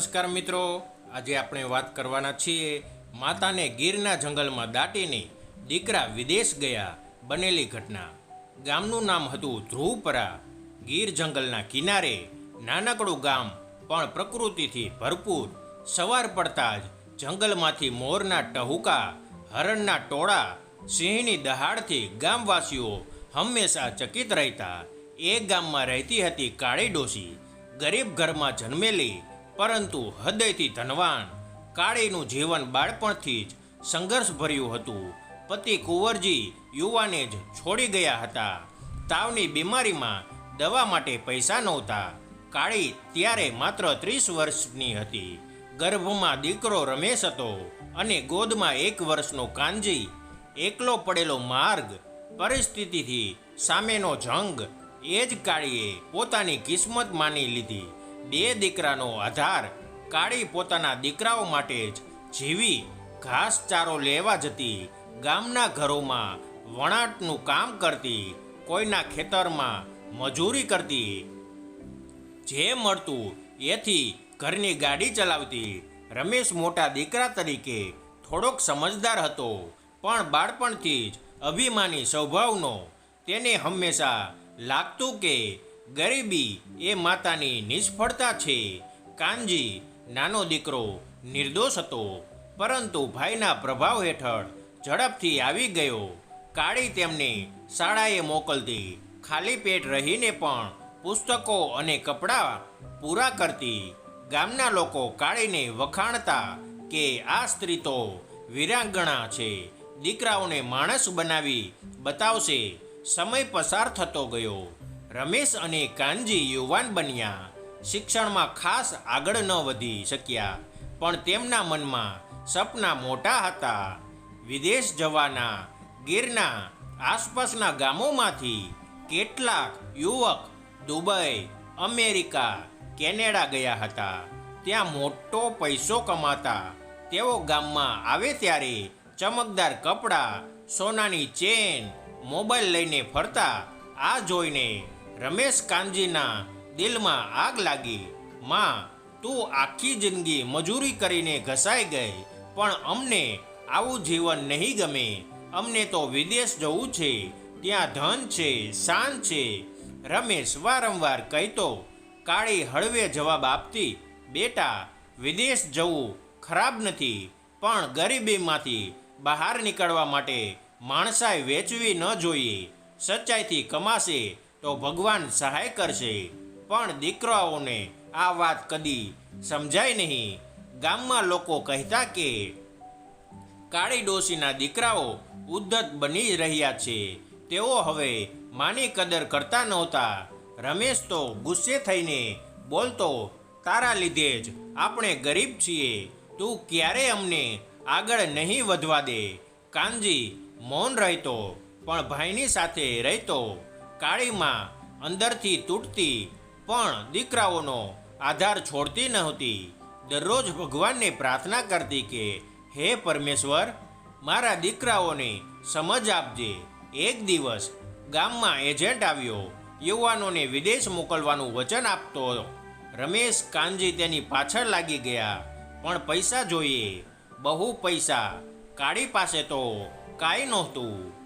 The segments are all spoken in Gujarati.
નમસ્કાર મિત્રો. આજે આપણે વાત કરવાના છીએ માતાને ગીરના જંગલમાં દાટીને દીકરા વિદેશ ગયા બનેલી ઘટના. ગામનું નામ હતું ધ્રુવપરા. ગીર જંગલના કિનારે નાનકડું ગામ, પણ પ્રકૃતિથી ભરપૂર. સવાર પડતા જ જંગલમાંથી મોરના ટહુકા, હરણના ટોળા, સિંહની દહાડથી ગામવાસીઓ હંમેશા ચકિત રહેતા. એ ગામમાં રહેતી હતી કાળી ડોસી ગરીબ ઘરમાં જન્મેલી પરંતુ હૃદયથી ધનવાન, કાળીનું જીવન બાળપણથી જ સંઘર્ષભર્યું હતું. પતિ કુંવરજી યુવાને જ છોડી ગયા હતા. તાવની બીમારીમાં દવા માટે પૈસા નહોતા. કાળી ત્યારે માત્ર ત્રીસ વર્ષની હતી. ગર્ભમાં દીકરો રમેશ હતો અને ગોદમાં એક વર્ષનો કાનજી. એકલો પડેલો માર્ગ, પરિસ્થિતિથી સામેનો જંગ, એ જ કાળીએ પોતાની કિસ્મત માની લીધી. બે દીકરાનો આધાર કાળી પોતાના દીકરાઓ માટે જ જીવી ઘાસચારો લેવા જતી ગામના ઘરોમાં વણાટનું કામ કરતી કોઈના ખેતરમાં મજૂરી કરતી. જે મળતું એથી ઘરની ગાડી ચલાવતી રમેશ મોટા દીકરા તરીકે થોડોક સમજદાર હતો, પણ બાળપણથી જ અભિમાની સ્વભાવનો તેને હંમેશા લાગતું કે ગરીબી એ માતાની નિષ્ફળતા છે. કાનજી, નાનો દીકરો, નિર્દોષ હતો. પરંતુ ભાઈના પ્રભાવ હેઠળ ઝડપથી આવી ગયો. કાળી તેમને શાળાએ મોકલતી ખાલી પેટ રહીને પણ પુસ્તકો અને કપડાં પૂરા કરતી ગામના લોકો કાળીને વખાણતા કે આ સ્ત્રી તો વિરાંગણા છે. દીકરાઓને માણસ બનાવી બતાવશે. સમય પસાર થતો ગયો. રમેશ અને કાનજી યુવાન બન્યા. શિક્ષણમાં ખાસ આગળ ન વધી શક્યા, પણ તેમના મનમાં સપના મોટા હતા. વિદેશ જવાના, ગીરના આસપાસના ગામોમાંથી કેટલાક યુવક દુબઈ, અમેરિકા, કેનેડા ગયા હતા. ત્યાં મોટો પૈસો કમાતા તેઓ ગામમાં આવે ત્યારે ચમકદાર કપડાં, સોનાની ચેન, મોબાઈલ લઈને ફરતા આ જોઈને રમેશ કાનજીના દિલમાં આગ લાગી. માં, તું આખી જિંદગી મજૂરી કરીને ઘસાઈ ગઈ, પણ અમને આવું જીવન નહીં ગમે. અમને તો વિદેશ જવું છે, ત્યાં ધન છે, શાન છે. રમેશ વારંવાર કહેતો, કાળી હળવે જવાબ આપતી, બેટા, વિદેશ જવું ખરાબ નથી, પણ ગરીબીમાંથી બહાર નીકળવા માટે માણસાએ વેચવી ન જોઈએ. સચ્ચાઈથી કમાશે તો ભગવાન સહાય કરશે. પણ દીકરાઓને આ વાત કદી સમજાય નહીં. ગામમાં લોકો કહેતા કે, કાળી ડોશીના દીકરાઓ ઉદ્ધત બની રહ્યા છે. તેઓ હવે માની કદર કરતા નહોતા. રમેશ તો ગુસ્સે થઈને બોલતો, તારા લીધે જ આપણે ગરીબ છીએ. તું ક્યારે અમને આગળ નહીં વધવા દે? કાનજી મૌન રહેતો, પણ ભાઈની સાથે રહેતો. કાળીમાં અંદરથી તૂટતી, પણ દીકરાઓનો આધાર છોડતી નહોતી દરરોજ ભગવાનને પ્રાર્થના કરતી કે, હે પરમેશ્વર, મારા દીકરાઓને સમજ આપજે. એક દિવસ ગામમાં એજન્ટ આવ્યો. યુવાનોને વિદેશ મોકલવાનું વચન આપતો. રમેશ કાનજી તેની પાછળ લાગી ગયા. પણ પૈસા જોઈએ. બહુ પૈસા. કાળી પાસે તો કાંઈ નહોતું.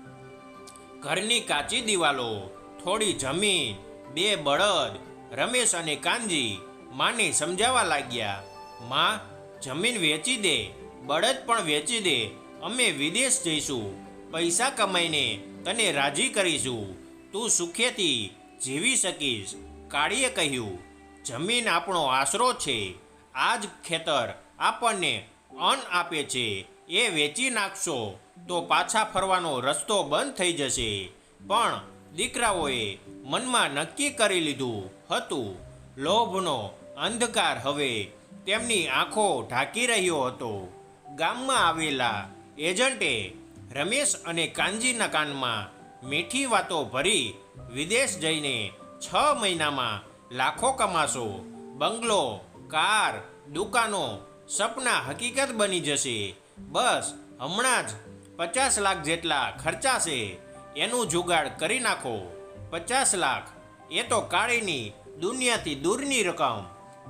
ઘરની કાચી દિવાલો થોડી જમીન, બે બળદ, રમેશ અને કાનજી માને સમજાવવા લાગ્યા, માં, જમીન વેચી દે, બળદ પણ વેચી દે, અમે વિદેશ જઈશું, પૈસા કમાઈને તને રાજી કરીશું, તું સુખેથી જીવી શકીશ. કાળીએ કહ્યું, જમીન આપણો આશરો છે આ જ ખેતર આપણને અન્ન આપે છે, એ વેચી નાખશો તો પાછા ફરવાનો રસ્તો બંધ થઈ જશે. પણ દીકરાઓએ મનમાં નક્કી કરી લીધું હતું. લોભનો અંધકાર હવે તેમની આંખો ઢાંકી રહ્યો હતો. ગામમાં આવેલા એજન્ટે રમેશ અને કાનજીના કાનમાં મીઠી વાતો ભરી વિદેશ જઈને છ મહિનામાં લાખો કમાશો. બંગલો, કાર, દુકાનો સપના હકીકત બની જશે. બસ હમણાં જ પચાસ લાખ જેટલા ખર્ચાશે. એનું જુગાડ કરી નાખો. પચાસ લાખ, એ તો કાળીની, દુનિયાથી દૂરની રકમ.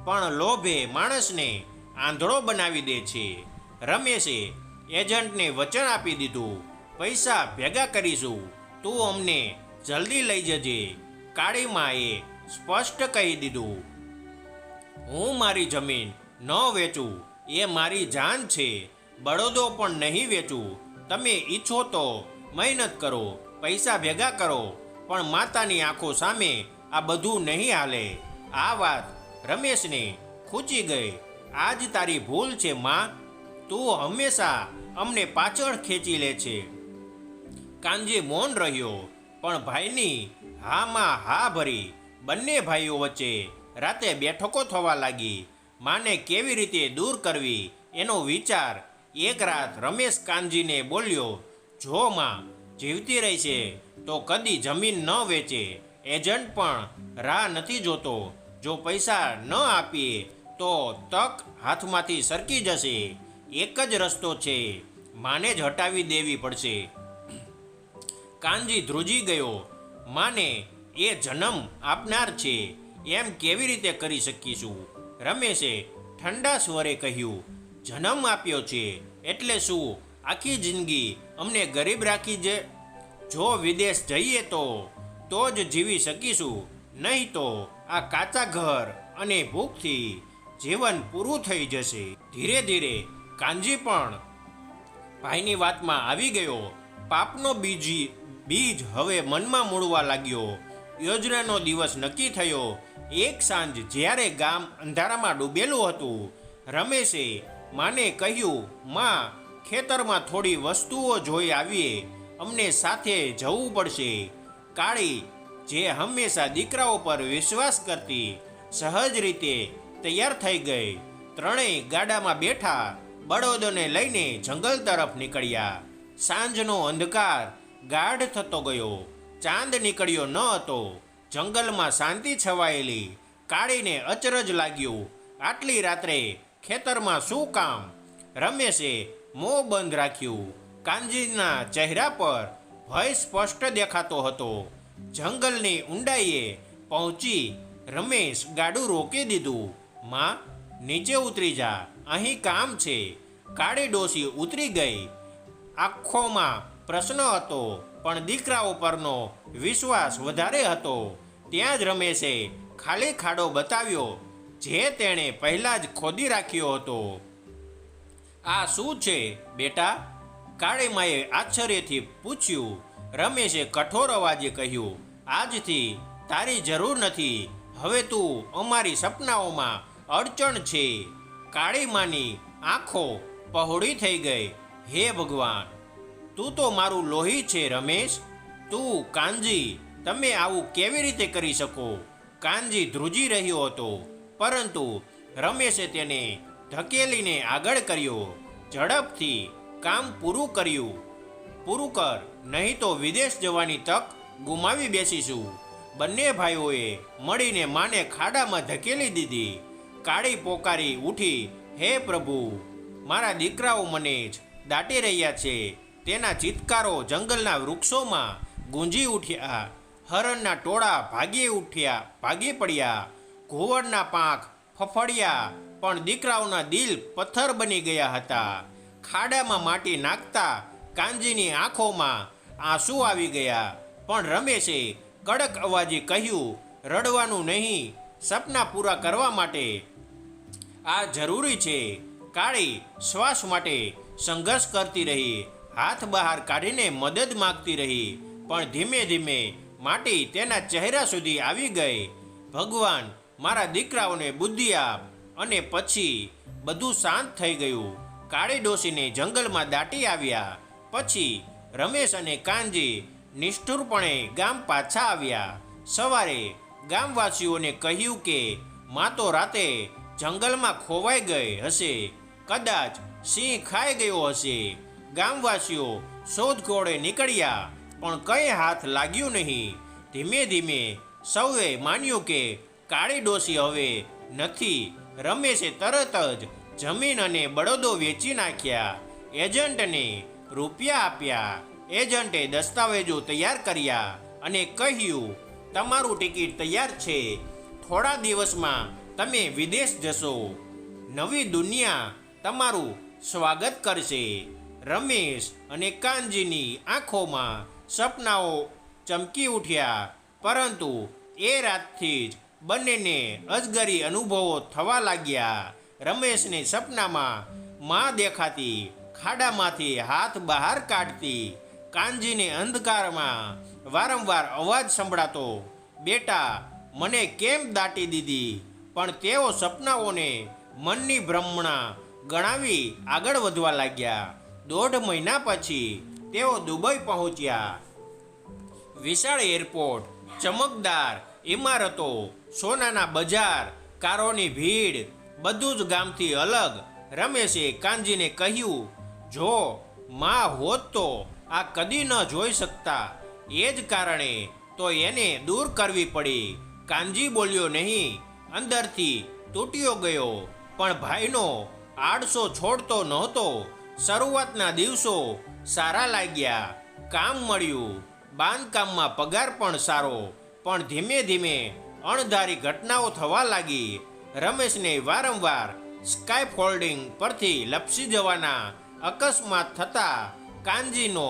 પણ લોભે માણસને આંધળો બનાવી દે છે. રમેશે એજન્ટને વચન આપી દીધું. પૈસા ભેગા કરીશું. તું અમને જલ્દી લઈ જજે. કાળીમાએ સ્પષ્ટ કહી દીધું. હું મારી જમીન ન વેચું, એ મારી જાન છે. બળદો પણ નહીં વેચું. તમે ઈચ્છો તો મહેનત કરો. પૈસા ભેગા કરો, પણ માતાની આંખો સામે આ બધું નહીં હાલે. આ વાત રમેશને ખૂચી ગઈ. આજ તારી ભૂલ છે, માં. તું હંમેશા અમને પાછળ ખેંચી લે છે. કાનજી મૌન રહ્યો, પણ ભાઈની હામાં હા ભરી બંને ભાઈઓ વચ્ચે રાતે બેઠકો થવા લાગી. માને કેવી રીતે દૂર કરવી એનો વિચાર એક રાત રમેશ કાનજીને બોલ્યો, જો, માં જીવતી રહેશે તો કદી જમીન ન વેચે. એજન્ટ પણ રાહ નથી જોતો. જો પૈસા ન આપીએ, તો તક હાથમાંથી સરકી જશે. એક જ રસ્તો છે, માને જ હટાવી દેવી પડશે. કાનજી ધ્રુજી ગયો. માને, એ જન્મ આપનાર છે. એમ કેવી રીતે કરી શકીશું? રમેશે ઠંડા સ્વરે કહ્યું. જન્મ આપ્યો છે, એટલે શું? આખી જિંદગી અમને ગરીબ રાખી જે, જો વિદેશ જઈએ તો તો જ જીવી શકીશું. નહીં તો આ કાચા ઘર અને ભૂખથી જીવન પૂરું થઈ જશે. ધીરે ધીરે કાનજી પણ ભાઈની વાતમાં આવી ગયો. પાપનો બીજી, બીજ હવે મનમાં મૂળવા લાગ્યો. યોજનાનો દિવસ નક્કી થયો. એક સાંજ જ્યારે ગામ અંધારામાં ડૂબેલું હતું, રમેશે માને કહ્યું, માં ખેતરમાં થોડી વસ્તુઓ જોઈ આવીએ. અમને સાથે જવું પડશે. કાળી, જે હંમેશા દીકરાઓ પર વિશ્વાસ કરતી, સહજ રીતે તૈયાર થઈ ગઈ. ત્રણેય ગાડામાં બેઠા, બળદોને લઈને જંગલ તરફ નીકળ્યા. સાંજનો અંધકાર ગાઢ થતો ગયો. ચાંદ નીકળ્યો ન હતો. જંગલમાં શાંતિ છવાયેલી. કાળીને અચરજ લાગ્યું. આટલી રાત્રે ખેતરમાં શું કામ? રમેશે મોં બંધ રાખ્યું. કાનજીના ચહેરા પર ભય સ્પષ્ટ દેખાતો હતો. જંગલની ઊંડાઈએ પહોંચી રમેશ ગાડું રોકી દીધું. માં, નીચે ઉતરી જા. અહીં કામ છે. કાળી ડોસી ઉતરી ગઈ. આંખોમાં પ્રશ્ન હતો, પણ દીકરાઓ પરનો વિશ્વાસ વધારે હતો. ત્યાં જ રમેશે ખાલી ખાડો બતાવ્યો, જે તેણે પહેલાં જ ખોદી રાખ્યો હતો. આ શું છે, બેટા? કાળીમાએ આશ્ચર્યથી પૂછ્યું, રમેશે કઠોર અવાજે કહ્યું, આજથી તારી જરૂર નથી, હવે તું અમારી સપનાઓમાં અડચણ છે. કાળીમાની આંખો પહોળી થઈ ગઈ, હે ભગવાન, તું તો મારું લોહી છે, રમેશ. તું કાનજી, તમે આવું કેવી રીતે કરી શકો? કાનજી ધ્રુજી રહ્યો હતો, પરંતુ રમેશે તેને ધકેલીને આગળ કર્યો. ઝડપથી કામ પૂરું કર્યું. પૂરું કર, નહીં તો વિદેશ જવાની તક ગુમાવી બેસીશું. બંને ભાઈઓએ મળીને માને ખાડામાં ધકેલી દીધી. કાળી પોકારી ઉઠી, હે પ્રભુ, મારા દીકરાઓ મને જ દાટી રહ્યા છે. તેના ચિત્કારો જંગલના વૃક્ષોમાં ગુંજી ઉઠ્યા. હરણના ટોળા ભાગી ઉઠ્યા, ભાગી પડ્યા. ઘુવડના પાંખ ફફડ્યા. પણ દીકરાઓના દિલ પથ્થર બની ગયા હતા. ખાડામાં માટી નાખતા કાનજીની આંખોમાં આંસુ આવી ગયા. પણ રમેશે કડક અવાજે કહ્યું, રડવાનું નહીં, સપના પૂરા કરવા માટે. આ જરૂરી છે. કાળી શ્વાસ માટે સંઘર્ષ કરતી રહી, હાથ બહાર કાઢીને મદદ માગતી રહી. પણ ધીમે ધીમે માટી તેના ચહેરા સુધી આવી ગઈ. ભગવાન, મારા દીકરાઓને બુદ્ધિ આપ. અને પછી બધું શાંત થઈ ગયું. કાળી ડોસીને જંગલમાં દાટી આવ્યા. પછી રમેશ અને કાનજી નિષ્ઠુરપણે ગામ પાછા આવ્યા. સવારે ગામવાસીઓને કહ્યું કે માં તો રાતે જંગલમાં ખોવાઈ ગઈ હશે. કદાચ સિંહ ખાઈ ગયો હશે. ગામવાસીઓ શોધખોળે નીકળ્યા, પણ કંઈ હાથ લાગ્યું નહીં. ધીમે ધીમે સૌએ માન્યું કે કાળી ડોસી હવે નથી. રમેશે તરત જ જમીન અને બળદો વેચી નાખ્યા. એજન્ટને રૂપિયા આપ્યા. એજન્ટે દસ્તાવેજો તૈયાર કર્યા અને કહ્યું, તમારું ટિકિટ તૈયાર છે. થોડા દિવસમાં તમે વિદેશ જશો. નવી દુનિયા તમારું સ્વાગત કરશે. રમેશ અને કાનજીની આંખોમાં સપનાઓ ચમકી ઉઠ્યા. પરંતુ એ રાતથી જ બંનેને અજગરી અનુભવો થવા લાગ્યા. રમેશને સપનામાં માં દેખાતી ખાડામાંથી હાથ બહાર કાઢતી. કાનજીને અંધકારમાં વારંવાર અવાજ સંભળાતો, બેટા, મને કેમ દાટી દીધી? પણ તેઓ સપનાઓને મનની ભ્રમણા ગણાવી આગળ વધવા લાગ્યા. દોઢ મહિના પછી તેઓ દુબઈ પહોંચ્યા. વિશાળ એરપોર્ટ, ચમકદાર ઇમારતો સોનાના બજાર, કારોની ભીડ, બધું જ ગામથી અલગ. રમેશે કાનજીને કહ્યું, જો માં હોત તો આ કદી ન જોઈ શકતા. એ જ કારણે તો એને દૂર કરવી પડી. કાનજી બોલ્યો નહીં, અંદરથી તૂટ્યો ગયો. પણ ભાઈનો આડસો છોડતો નહોતો. શરૂઆતના દિવસો સારા લાગ્યા. કામ મળ્યું. બાંધકામમાં પગાર પણ સારો. પણ ધીમે ધીમે અણધારી ઘટનાઓ થવા લાગી. રમેશને વારંવાર સ્કાઈપ હોલ્ડિંગ પરથી લપસી જવાના અકસ્માત થતા કાનજીનો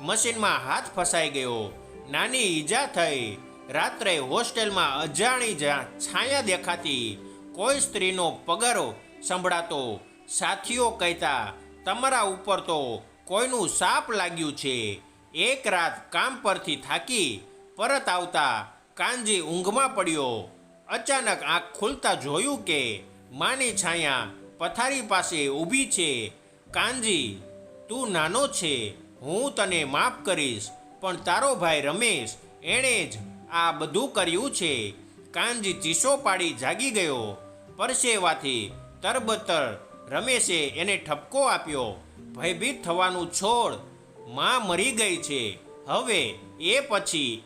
મશીનમાં હાથ ફસાઈ ગયો. નાની ઈજા થઈ. રાત્રે હોસ્ટેલમાં અજાણી છાયા દેખાતી કોઈ સ્ત્રીનો પગારો સંભળાતો. સાથીઓ કહેતા, તમારા ઉપર તો કોઈનું સાપ લાગ્યું છે. એક રાત કામ પરથી થાકી પરત આવતા કાનજી ઊંઘમાં પડ્યો. અચાનક આંખ ખુલતા જોયું કે માની છાયા પથારી પાસે ઊભી છે. કાનજી, તું નાનો છે. હું તને માફ કરીશ, પણ તારો ભાઈ રમેશ એણે જ આ બધું કર્યું છે. કાનજી ચીસો પાડી જાગી ગયો. પરસેવાથી તરબતર રમેશે એને ઠપકો આપ્યો. ભયભીત થવાનું છોડમાં મરી ગઈ છે. હવે એ પછી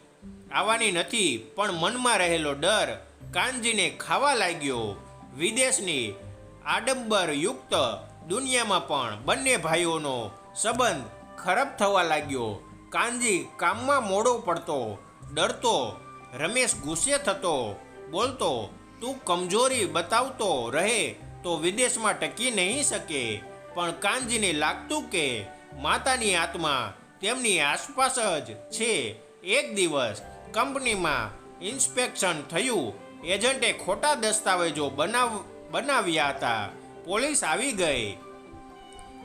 આવવાની નથી, પણ મનમાં રહેલો ડર કાનજીને ખાવા લાગ્યો. વિદેશની આડંબરયુક્ત દુનિયામાં પણ બંને ભાઈઓનો સંબંધ ખરાબ થવા લાગ્યો. કાનજી કામમાં મોડો પડતો, ડરતો, રમેશ ગુસ્સે થતો, બોલતો, તું કમજોરી બતાવતો રહે તો વિદેશમાં ટકી નહીં શકે. પણ કાનજીને લાગતું કે માતાની આત્મા તેમની આસપાસ જ છે. એક દિવસ કંપનીમાં ઇન્સ્પેક્શન થયું. એજન્ટે ખોટા દસ્તાવેજો બનાવ, બનાવ્યા હતા. પોલીસ આવી ગઈ.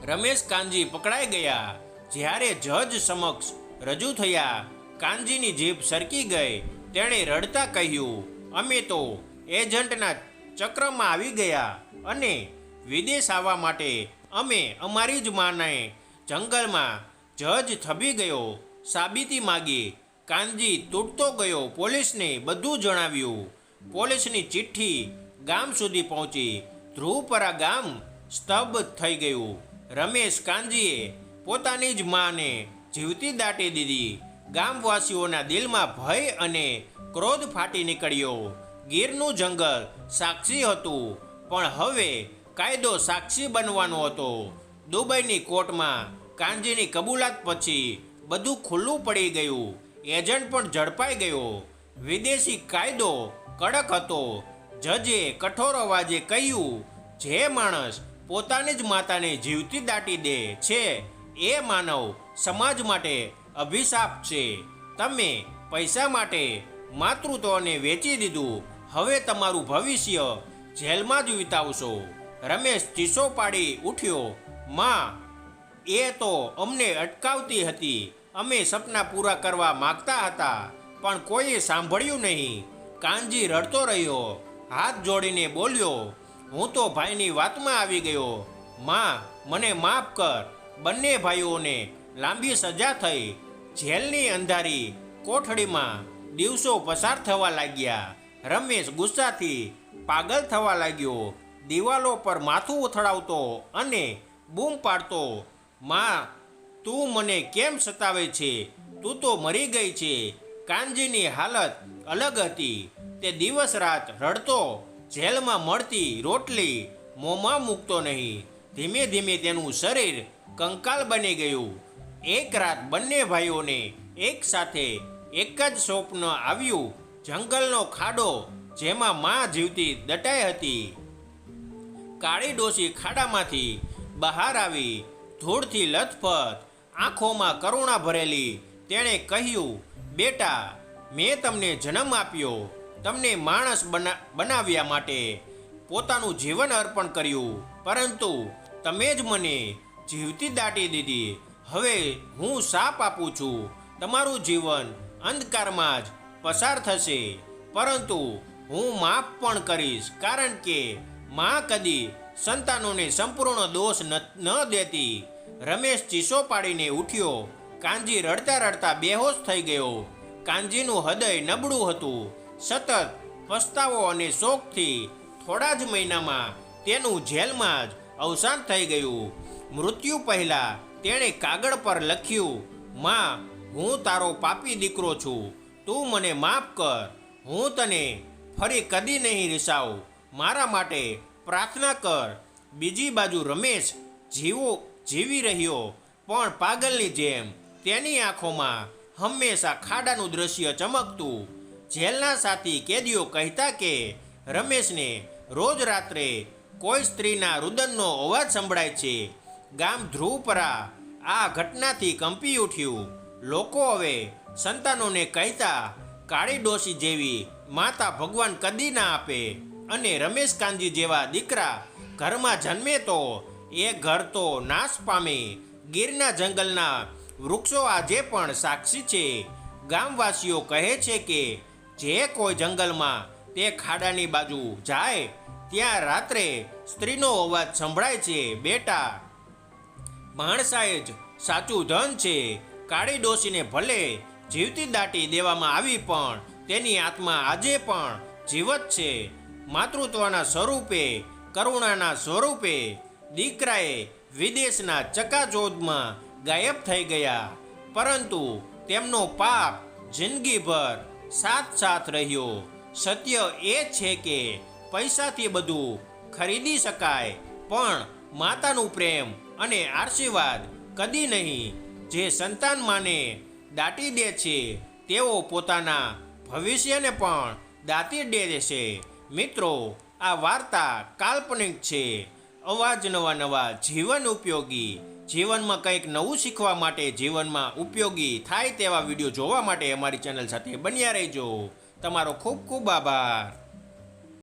રમેશ કાનજી પકડાઈ ગયા. જ્યારે જજ સમક્ષ રજૂ થયા, કાનજીની જીભ સરકી ગઈ. તેણે રડતા કહ્યું, અમે તો એજન્ટના ચક્રમાં આવી ગયા અને વિદેશ આવવા માટે અમે અમારી જ માને જંગલમાં જજ થબી ગયો, સાબિતી માગી. કાનજી તૂટતો ગયો. પોલીસને બધું જણાવ્યું. પોલીસની ચિઠ્ઠી ગામ સુધી પહોંચી. ધ્રુવપરા ગામ સ્તબ્ધ થઈ ગયું. રમેશ કાનજીએ પોતાની જ માને જીવતી દાટી દીધી. ગામવાસીઓના દિલમાં ભય અને ક્રોધ ફાટી નીકળ્યો. ગીરનું જંગલ સાક્ષી હતું, પણ હવે કાયદો સાક્ષી બનવાનો હતો. દુબઈની કોર્ટમાં કાનજીની કબૂલાત પછી બધું ખુલ્લું પડી ગયું. એજન્ટ પણ ઝડપાઈ ગયો. વિદેશી કાયદો કડક હતો. જજે કઠોર અવાજે કહ્યું, જે માણસ પોતાની જ માતાને જીવતી દાટી દે છે, એ માનવ સમાજ માટે અભિશાપ છે. તમે પૈસા માટે માતૃત્વને વેચી દીધું. હવે તમારું ભવિષ્ય જેલમાં જ વિતાવશો. રમેશ ચીસો પાડી ઉઠ્યો. માં, એ તો અમને અટકાવતી હતી. અમે સપના પૂરા કરવા માગતા હતા, પણ કોઈએ સાંભળ્યું નહીં. કાનજી રડતો રહ્યો, હાથ જોડીને બોલ્યો, હું તો ભાઈની વાતમાં આવી ગયો. માં, મને માફ કર. બંને ભાઈઓને લાંબી સજા થઈ. જેલની અંધારી કોઠડીમાં દિવસો પસાર થવા લાગ્યા. રમેશ ગુસ્સાથી પાગલ થવા લાગ્યો. દિવાલો પર માથું ઉથડાવતો અને બૂમ પાડતો, માં તું મને કેમ સતાવે છે? તું તો મરી ગઈ છે. કાનજીની હાલત અલગ હતી. તે દિવસ રાત રડતો, જેલમાં મળતી રોટલી મોંમાં મૂકતો નહીં. ધીમે ધીમે તેનું શરીર કંકાલ બની ગયું. એક રાત બંને ભાઈઓને એક સાથે એક જ સ્વપ્ન આવ્યું જંગલનો ખાડો જેમાં માં જીવતી દટાઈ હતી. કાળી ડોસી ખાડામાંથી બહાર આવી ધૂળથી લથપથ આંખોમાં કરુણા ભરેલી, તેણે કહ્યું, બેટા, મેં તમને જન્મ આપ્યો, તમને માણસ બના, બનાવ્યા માટે પોતાનું જીવન અર્પણ કર્યું. પરંતુ તમે જ મને જીવતી દાટી દીધી. હવે હું સાપ આપું છું. તમારું જીવન અંધકારમાં જ પસાર થશે. પરંતુ હું માફ પણ કરીશ, કારણ કે માં કદી સંતાનોને સંપૂર્ણ દોષ ન ન દેતી. રમેશ ચીસો પાડીને ઉઠ્યો. કાંજી રડતા રડતા બેહોશ થઈ ગયો. કાંજીનું હૃદય નબળું હતું. સતત પસ્તાવો અને શોકથી થોડા જ મહિનામાં તેનું જેલમાં જ અવસાન થઈ ગયું. મૃત્યુ પહેલા તેણે કાગળ પર લખ્યું, માં, હું તારો પાપી દીકરો છું. તું મને માફ કર. હું તને ફરી કદી નહીં રિસાવ. મારા માટે પ્રાર્થના કર. બીજી બાજુ રમેશ જીવો જીવી રહ્યો, પણ પાગલની જેમ તેની આંખોમાં હંમેશા ખાડાનું દ્રશ્ય ચમકતું. જેલના સાથી કેદીઓ કહેતા કે, રમેશને રોજ રાત્રે કોઈ સ્ત્રીના રુદનનો અવાજ સંભળાય છે. ગામ ધ્રુવપરા આ ઘટનાથી કંપી ઉઠ્યું. લોકો હવે સંતાનોને કહેતા, કાળી ડોસી જેવી માતા ભગવાન કદી ના આપે. અને રમેશ કાંજી જેવા દીકરા ઘરમાં જન્મે તો એ ઘર તો નાશ પામે. ગીરના જંગલના વૃક્ષો આજે પણ સાક્ષી છે. ગામવાસીઓ કહે છે કે, જે કોઈ જંગલમાં તે ખાડાની બાજુ જાય, ત્યાં રાત્રે સ્ત્રીનો અવાજ સંભળાય છે, બેટા, માણસાએ જ સાચું ધન છે. કાળી ડોસીને ભલે જીવતી દાટી દેવામાં આવી, પણ તેની આત્મા આજે પણ જીવત છે. માતૃત્વના સ્વરૂપે, કરુણાના સ્વરૂપે દીકરાએ વિદેશના ચકાચોદમાં ગાયબ થઈ ગયા. પરંતુ તેમનો પાપ જિંદગીભર સાથ સાથ રહ્યો. સત્ય એ છે કે પૈસાથી બધું ખરીદી શકાય, પણ માતાનું પ્રેમ અને આશીર્વાદ કદી નહીં. જે સંતાન માને દાટી દે છે, તેઓ પોતાના ભવિષ્યને પણ દાટી દે છે. મિત્રો, આ વાર્તા કાલ્પનિક છે. અવાજ નવા નવા જીવન ઉપયોગી, જીવનમાં કંઈક નવું શીખવા માટે જીવનમાં ઉપયોગી થાય તેવા વીડિયો જોવા માટે અમારી ચેનલ સાથે બન્યા રહેજો. તમારો ખૂબ ખૂબ આભાર.